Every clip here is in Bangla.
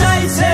চাইছে।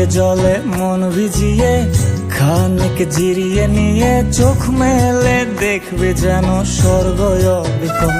ঝিরির জলে মন ভিজিয়ে খানিক জিরিয়ে নিয়ে চোখ মেলে দেখবে যেন স্বর্গ অবিকল